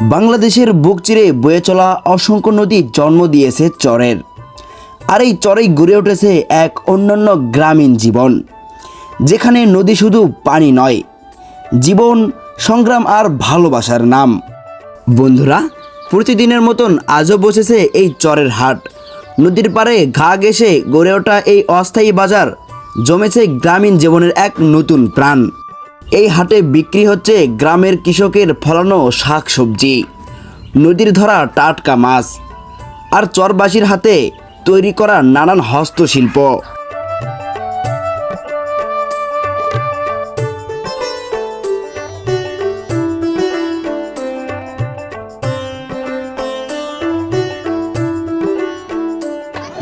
বাংলাদেশের বুক চিরে বয়ে চলা অসংখ্য নদী জন্ম দিয়েছে চরের। আর এই চরেই গড়ে উঠেছে এক অন্যান্য গ্রামীণ জীবন, যেখানে নদী শুধু পানি নয়, জীবন, সংগ্রাম আর ভালোবাসার নাম। বন্ধুরা, প্রতিদিনের মতন আজও বসেছে এই চরের হাট। নদীর পাড়ে ঘা ঘেসে গড়ে ওঠা এই অস্থায়ী বাজার জমেছে গ্রামীণ জীবনের এক নতুন প্রাণ। এই হাটে বিক্রি হচ্ছে গ্রামের কৃষকের ফলানো শাক সবজি নদীর ধরা টাটকা মাছ আর চরবাসীর হাতে তৈরি করা নানান হস্তশিল্প।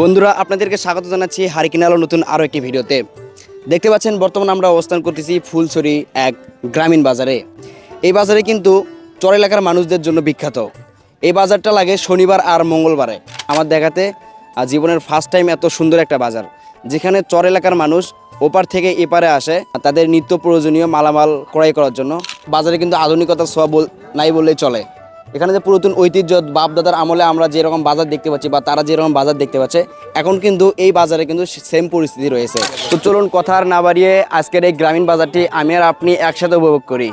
বন্ধুরা, আপনাদেরকে স্বাগত জানাচ্ছি হারিকিনালো নতুন আরও একটি ভিডিওতে। দেখতে পাচ্ছেন, বর্তমানে আমরা অবস্থান করতেছি ফুলছড়ি এক গ্রামীণ বাজারে। এই বাজারে কিন্তু চর এলাকার মানুষদের জন্য বিখ্যাত। এই বাজারটা লাগে শনিবার আর মঙ্গলবারে। আমার দেখাতে জীবনের ফার্স্ট টাইম এত সুন্দর একটা বাজার, যেখানে চর এলাকার মানুষ ওপার থেকে এপারে আসে তাদের নিত্য প্রয়োজনীয় মালামাল ক্রয় করার জন্য। বাজারে কিন্তু আধুনিকতার বল নাই বললেই চলে। এখানে যে পুরাতন ঐতিহ্য বাপদাদার আমলে আমরা যেরকম বাজার দেখতে পাচ্ছি বা তারা যেরকম বাজার দেখতে পাচ্ছে, এখন কিন্তু এই বাজারে কিন্তু সেম পরিস্থিতি রয়েছে। তো চলুন কথা আর না বাড়িয়ে আজকের এই গ্রামীণ বাজারটি আমি আর আপনি একসাথে উপভোগ করি।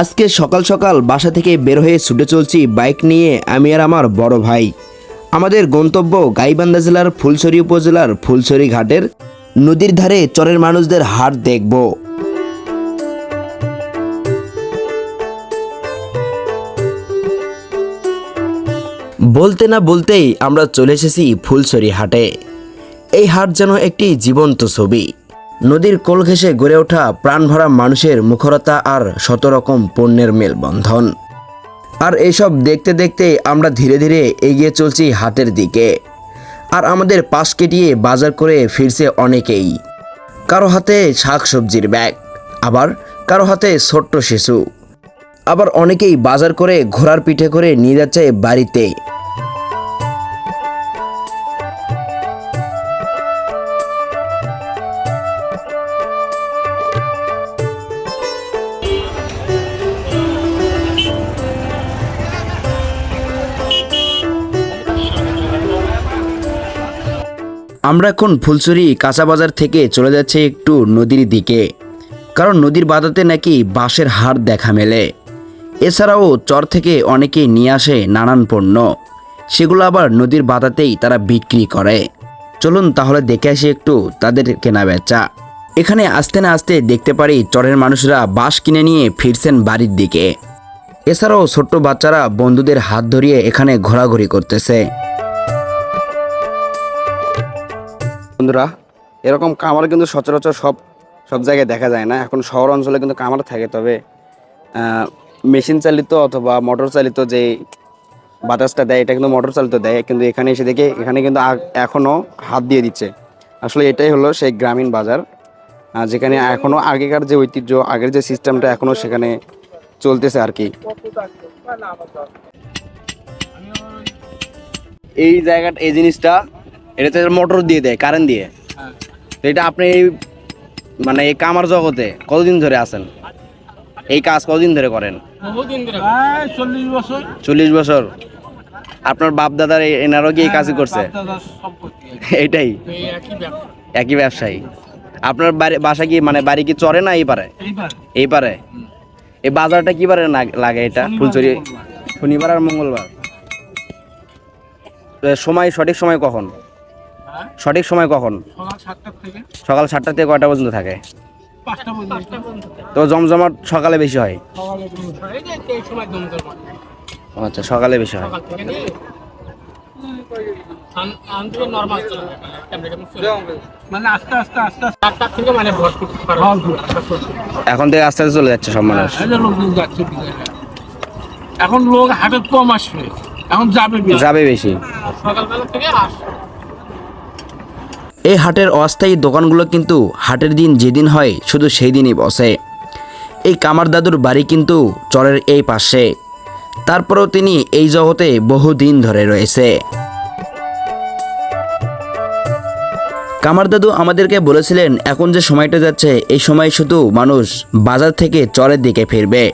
আজকে সকাল সকাল বাসা থেকে বের হয়ে ছুটে চলছি বাইক নিয়ে আমি আর আমার বড় ভাই। আমাদের গন্তব্য গাইবান্ধা জেলার ফুলছড়ি উপজেলার ফুলছড়ি ঘাটের নদীর ধারে চরের মানুষদের হাট দেখব। বলতে না বলতেই আমরা চলে এসেছি ফুলছড়ি হাটে। এই হাট যেন একটি জীবন্ত ছবি। নদীর কোল ঘেঁষে গড়ে ওঠা প্রাণভরা মানুষের মুখরতা আর শত রকম পণ্যের মেলবন্ধন। আর এসব দেখতে দেখতে আমরা ধীরে ধীরে এগিয়ে চলছি হাটের দিকে। আর আমাদের পাশ কেটিয়ে বাজার করে ফিরছে অনেকেই। কারও হাতে শাক সবজির ব্যাগ, আবার কারও হাতে ছোট্ট শিশু। আবার অনেকেই বাজার করে ঘোড়ার পিঠে করে নিয়ে যাচ্ছে বাড়িতে। আমরা এখন ফুলছড়ি কাঁচা বাজার থেকে চলে যাচ্ছে একটু নদীর দিকে। কারণ নদীর বাদাতে নাকি বাঁশের হাড় দেখা মেলে। এছাড়াও চর থেকে অনেকে নিয়ে আসে নানান পণ্য। সেগুলো আবার নদীর বাদাতেই তারা বিক্রি করে। চলুন তাহলে দেখে আসি একটু তাদের কেনা বেচা এখানে আসতে না আসতে দেখতে পারি চরের মানুষরা বাঁশ কিনে নিয়ে ফিরছেন বাড়ির দিকে। এছাড়াও ছোট্ট বাচ্চারা বন্ধুদের হাত ধরিয়ে এখানে ঘোরাঘুরি করতেছে। বন্ধুরা, এরকম কামার কিন্তু সচরাচর সব সব জায়গায় দেখা যায় না। এখন শহর অঞ্চলে কিন্তু কামার থাকে, তবে মেশিন চালিত অথবা মোটর চালিত যে বাতাসটা দেয়, এটা কিন্তু মোটর চালিত দেয়। কিন্তু এখানে এসে দেখে, এখানে কিন্তু এখনও হাত দিয়ে দিচ্ছে। আসলে এটাই হলো সেই গ্রামীণ বাজার। যেখানে এখনও আগেকার যে ঐতিহ্য, আগের যে সিস্টেমটা এখনও সেখানে চলতেছে আর কি। এই জায়গাটা, এই জিনিসটা এটাতে মোটর দিয়ে দেয় কারেন্ট দিয়ে। তো এটা আপনি এই মানে এই কামার জগতে কতদিন ধরে আছেন? এই কাজ কতদিন ধরে করেন? চল্লিশ বছর। আপনার বাপ দাদার এই- এনারও কি এই কাজই করছে? এই একই ব্যবসায়ী। আপনার বাড়ি বাসা কি মানে বাড়ি কি চরে না এই পারে? এই পারে? এই বাজারটা কি বারে লাগে এটা? ফুলচুরি শনিবার আর মঙ্গলবার। সময় সঠিক সময় কখন? হ্যাঁ সঠিক সময় কখন? সকাল সাতটার থেকে। সকাল সাতটা থেকে কয়টা পর্যন্ত থাকে? তো জমজমাট সকালে বেশি হয়? সকালে তুমি এই যে এই সময় দমদম মাঠ। ও আচ্ছা সকালে বেশি হয়। মানে মানে এখন থেকে আস্তে আস্তে চলে যাচ্ছে সব মানুষ। এই যে লোকজন যাচ্ছে বিকেলে। এখন লোক হাটে কম আসবে। এখন যাবে যাবে বেশি। সকালবেলা থেকে আস এই হাটের অস্থায়ী দোকানগুলো কিন্তু হাটের দিন যেদিন হয়, শুধু সেই দিনই বসে। এই কামার দাদুর বাড়ি কিন্তু চরের এই পাশে। তারপরেও তিনি এই জগতে বহুদিন ধরে রয়েছে। কামার দাদু আমাদেরকে বলেছিলেন, এখন যে সময়টা যাচ্ছে, এই সময় শুধু মানুষ বাজার থেকে চরের দিকে ফিরবে।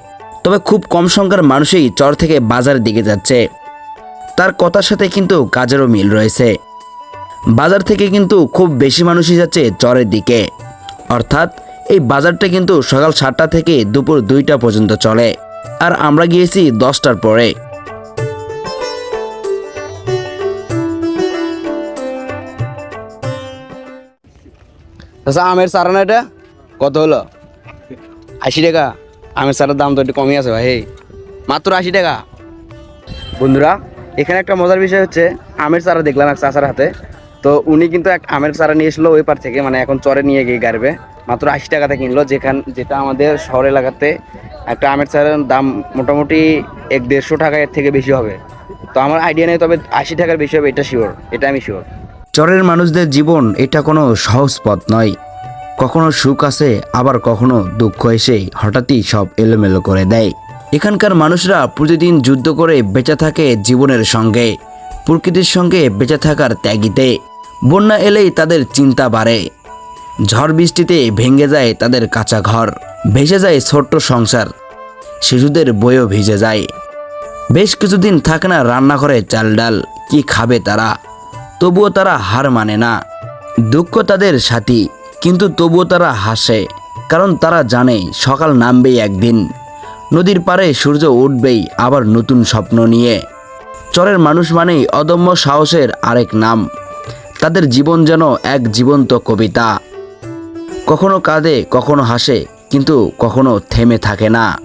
তবে খুব কম সংখ্যার মানুষই চর থেকে বাজারের দিকে যাচ্ছে। তার কথার সাথে কিন্তু কাজেরও মিল রয়েছে। বাজার থেকে কিন্তু খুব বেশি মানুষই যাচ্ছে চরের দিকে। অর্থাৎ এই বাজারটা কিন্তু সকাল সাতটা থেকে দুপুর দুইটা পর্যন্ত চলে। আর আমরা গিয়েছি দশটার পরে। আচ্ছা আমের চারা না এটা? কত হলো? আশি টাকা। আমের চারার দাম তো একটু কমই আছে ভাই। মাত্র আশি টাকা। বন্ধুরা, এখানে একটা মজার বিষয় হচ্ছে, আমের চারা দেখলাম এক চাচার হাতে। তো উনি কিন্তু এক আমের চারা নিয়ে এসলো ওই পার থেকে মানে এখন চরে নিয়ে গিয়ে গাড়বে। মাত্র আশি টাকাতে কিনলো, যেখান, যেটা আমাদের শহর এলাকাতে একটা আমের চারার দাম মোটামুটি এক দেড়শো টাকা এর থেকে বেশি হবে। তো আমার আইডিয়া নেই, তবে আশি টাকার বেশি হবে, এটা শিওর এটা আমি শিওর চরের মানুষদের জীবন এটা কোনো সহজ পথ নয়। কখনো সুখ আসে আবার কখনো দুঃখ এসে হঠাৎই সব এলোমেলো করে দেয়। এখানকার মানুষরা প্রতিদিন যুদ্ধ করে বেঁচে থাকে জীবনের সঙ্গে, প্রকৃতির সঙ্গে বেঁচে থাকার ত্যাগিতে। বন্যা এলেই তাদের চিন্তা বাড়ে। ঝড় বৃষ্টিতে ভেঙে যায় তাদের কাঁচা ঘর, ভেসে যায় ছোট্ট সংসার, শিশুদের বইও ভিজে যায়। বেশ কিছুদিন থাকে না রান্নাঘরে চাল ডাল, কি খাবে তারা? তবুও তারা হার মানে না। দুঃখ তাদের সাথী, কিন্তু তবুও তারা হাসে, কারণ তারা জানে সকাল নামবেই একদিন। নদীর পাড়ে সূর্য উঠবেই আবার নতুন স্বপ্ন নিয়ে। চরের মানুষ মানেই অদম্য সাহসের আরেক নাম। তাদের জীবন যেন এক জীবন্ত কবিতা। কখনো কাঁদে, কখনো হাসে, কিন্তু কখনো থেমে থাকে না।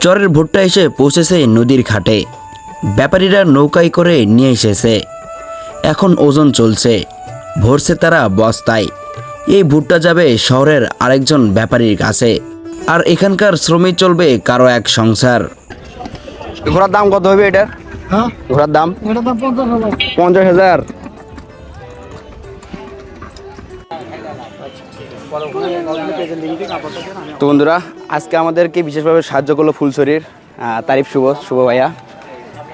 চরের ভুট্টা এসে পৌঁছেছে নদীর ঘাটে। ব্যাপারীরা নৌকায় করে নিয়ে এসেছে। এখন ওজন চলছে। ভরছে তারা বস্তায়। এই ভুট্টা যাবে শহরের আরেকজন ব্যাপারীর কাছে। আর এখানকার শ্রমিক চলবে কারও এক সংসার। ঘোড়ার দাম কত হবে এটার? হ্যাঁ? ঘোড়ার দাম? পঞ্চাশ হাজার। তো বন্ধুরা আজকে আমাদেরকে বিশেষভাবে সাহায্য করল ফুলছড়ির তারিফ শুভ শুভ ভাইয়া।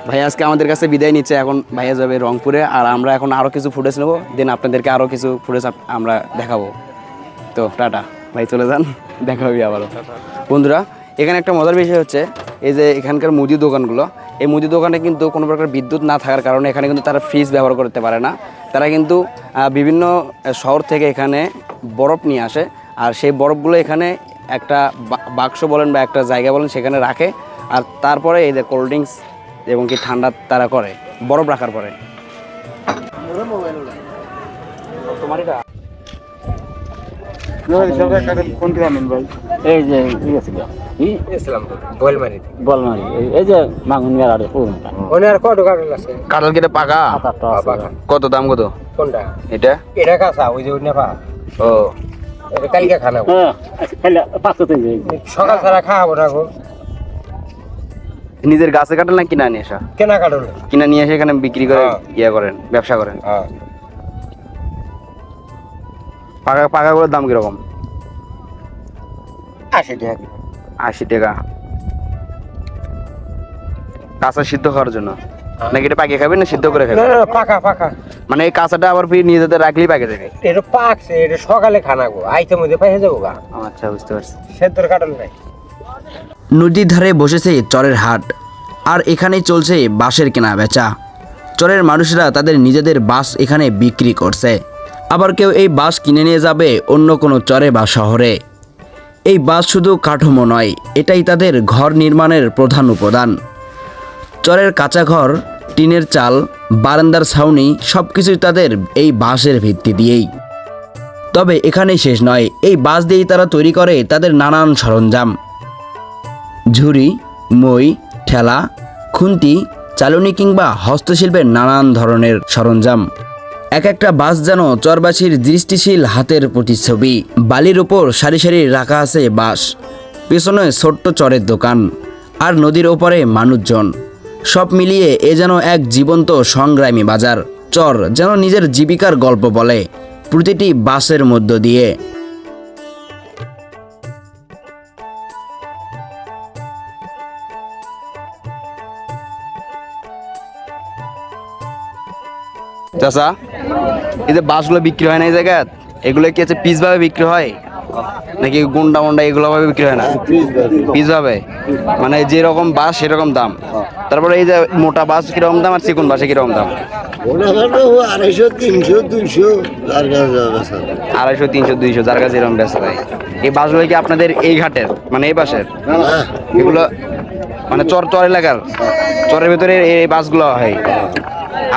ভাইয়া আজকে আমাদের কাছে বিদায় নিচ্ছে এখন ভাইয়া যাবে রংপুরে আর আমরা এখন আরও কিছু ফুটেজ নেব দেন আপনাদেরকে আরও কিছু ফুটেজ আমরা দেখাবো। তো টাটা। ভাই, চলে যান, দেখা হবে আবারও। বন্ধুরা, এখানে একটা মজার বিষয় হচ্ছে, এই যে এখানকার মুদি দোকানগুলো, এই মুদি দোকানে কিন্তু কোনো প্রকার বিদ্যুৎ না থাকার কারণে এখানে কিন্তু তারা ফ্রিজ ব্যবহার করতে পারে না। তারা কিন্তু বিভিন্ন শহর থেকে এখানে বরফ নিয়ে আসে, আর সেই বরফগুলো এখানে একটা বাক্স বলেন বা একটা জায়গা বলেন সেখানে রাখে, আর তারপরে এই যে কোল্ড ড্রিঙ্কস এবং কি ঠান্ডা তারা করে, বরফ রাখার পরে। এই যে ঠিক আছে বলমারি। এই যে মাগুন মেলার পুরোটা কাঁঠাল কেটে পাকা? সাতটা আছে। কত দাম কত? কোনটা? এটা? এটা কাঁচা ওই যে নেপা ও। কালকে খানা হ্যাঁ আচ্ছা, সকাল ছাড়া খাওয়াবো না গো। নিজের গাছে কাটাল না কিনা নিয়ে আসা? কেনা কাটল। কিনা নিয়ে এসে এখানে বিক্রি করে হ্যাঁ। ইয়ে করেন ব্যবসা করেন? পাকা পাকা পাকাগুলোর দাম কীরকম? আশি টাকা আশি টাকা। কাঁচা সিদ্ধ খাওয়ার জন্য? নাকি এটা পাকিয়ে খাবেন না সিদ্ধ করে খাবেন পাকা পাকা। মানে এই কাঁচাটা আবার ফির নিজেদের রাখলেই পাকে যাবে? এটা পাকছে এটা সকালে খানা গো। আইতে মধ্যে পাইয়ে যাব গা। আচ্ছা বুঝতে পারছি। সেদ্ধর কাটল নাই। নদীর ধারে বসেছে চরের হাট। আর এখানেই চলছে বাঁশের কেনা বেচা। চরের মানুষরা তাদের নিজেদের বাঁশ এখানে বিক্রি করছে। আবার কেউ এই বাঁশ কিনে নিয়ে যাবে অন্য কোনো চরে বা শহরে। এই বাঁশ শুধু কাঠামো নয়, এটাই তাদের ঘর নির্মাণের প্রধান উপাদান। চরের কাঁচা ঘর, টিনের চাল, বারান্দার ছাউনি সব কিছুই তাদের এই বাঁশের ভিত্তি দিয়েই। তবে এখানেই শেষ নয়, এই বাঁশ দিয়েই তারা তৈরি করে তাদের নানান সরঞ্জাম। ঝুড়ি, মই, ঠেলা, খুন্তি, চালনি কিংবা হস্তশিল্পের নানান ধরনের সরঞ্জাম। এক একটা বাস যেন চরবাসীর দৃষ্টিশীল হাতের প্রতিচ্ছবি। বালির ওপর সারি সারি রাখা আছে বাস পেছনে ছোট্ট চরের দোকান আর নদীর ওপরে মানুষজন। সব মিলিয়ে এ যেন এক জীবন্ত সংগ্রামী বাজার, চর যেন নিজের জীবিকার গল্প বলে প্রতিটি বাসের মধ্য দিয়ে। চাচা এই যে বাসগুলো বিক্রি হয় না এই জায়গায়? এগুলো কি হচ্ছে পিস ভাবে বিক্রি হয়? নাকি গুন্ডা মুন্ডা এগুলো ভাবে বিক্রি হয় না? পিস ভাবে মানে যেরকম বাস, সেরকম দাম। তারপরে এই যে মোটা বাস কীরকম দাম আর চিকন বাসে কীরকম দাম? আড়াইশো, তিনশো, দুইশো আড়াইশো তিনশো দুইশো যার কাছে এরকম বেচা যায়। এই বাসগুলো কি আপনাদের এই ঘাটের? মানে এই বাসের এগুলো মানে চর চর এলাকার? চরের ভেতরে এই বাসগুলো হয়।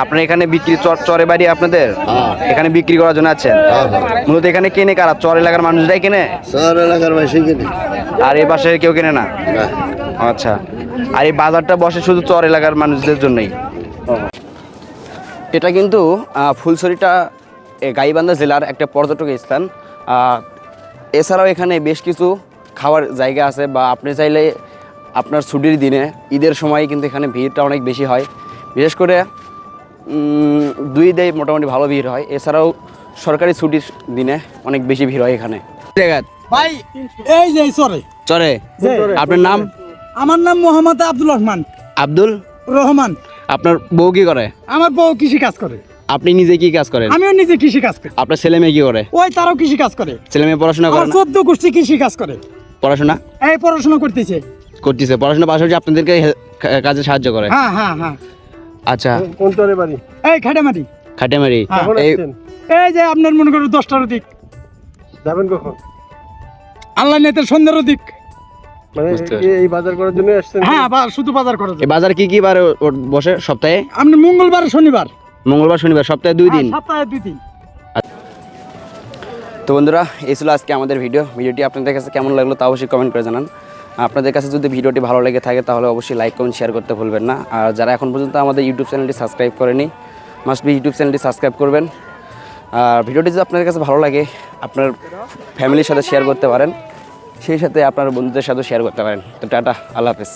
আপনার এখানে বিক্রি চর চরে বাড়ি আপনাদের? হ্যাঁ। এখানে বিক্রি করার জন্য আছেন? হ্যাঁ, হ্যাঁ। মূলত এখানে কেনে কারা? চর এলাকার মানুষরাই কেনে? চর এলাকার বাসী কিনে। আর এই পাশে কেউ কেনে না? আচ্ছা। আর এই বাজারটা বসে শুধু চর এলাকার মানুষদের জন্যই। এটা কিন্তু ফুলছড়িটা গাইবান্ধা জেলার একটা পর্যটক স্থান। এছাড়াও এখানে বেশ কিছু খাওয়ার জায়গা আছে বা আপনি চাইলে আপনার ছুটির দিনে ঈদের সময় কিন্তু এখানে ভিড়টা অনেক বেশি হয়। বিশেষ করে দুই দেয় মোটামুটি ভালো ভিড় হয়। এছাড়াও সরকারি ছুটির দিনে অনেক বেশি ভিড় হয় এখানে। ভাই এই যে সরে চরে আপনার নাম? আমার নাম মোহাম্মদ আব্দুল রহমান। আব্দুল? রহমান। আপনার বউ কি করে? আমার বউ কৃষি কাজ করে। আপনি নিজে কি কাজ করেন? আমিও নিজে কৃষি কাজ করি। আপনার ছেলে মেয়ে কি করে? ওই তারাও কৃষি কাজ করে। ছেলে মেয়ে পড়াশোনা করে চোদ্দ গোষ্ঠী কৃষি কাজ করে। পড়াশোনা? এই পড়াশোনা করতেছে। করতেছে। পড়াশোনা পাশাপাশি আপনাদেরকে কাজে সাহায্য করে। হ্যাঁ হ্যাঁ হ্যাঁ। আচ্ছা। কোন চরে বাড়ি? এই হ্যাঁ। এই এই যে আপনার মনে করো দশটার দিক। যাবেন কখন? আল্লাহ নেতের সন্ধ্যার দিক। মানে এই বাজার করার জন্য আসছেন হ্যাঁ শুধু বাজার বাজার কি কি বারে ও- বসে? সপ্তাহে? আপনি মঙ্গলবার শনিবার? মঙ্গলবার শনিবার সপ্তাহে দুই দিন? হ্যাঁ, সপ্তাহে দুই দিন। তো বন্ধুরা এই ছিল আজকে আমাদের ভিডিও। ভিডিওটি আপনাদের কাছে কেমন লাগল তা অবশ্যই কমেন্ট করে জানান। আপনাদের কাছে যদি ভিডিওটি ভালো লেগে থাকে, তাহলে অবশ্যই লাইক কমেন্ট শেয়ার করতে ভুলবেন না। আর যারা এখন পর্যন্ত আমাদের ইউটিউব চ্যানেলটি সাবস্ক্রাইব করেনি মাস্ট বি ইউটিউব চ্যানেলটি সাবস্ক্রাইব করবেন। আর ভিডিওটি যদি আপনাদের কাছে ভালো লাগে, আপনার ফ্যামিলির সাথে শেয়ার করতে পারেন, সেই সাথে আপনার বন্ধুদের সাথে শেয়ার করতে পারেন। তো টাটা, আল্লাহ হাফেজ।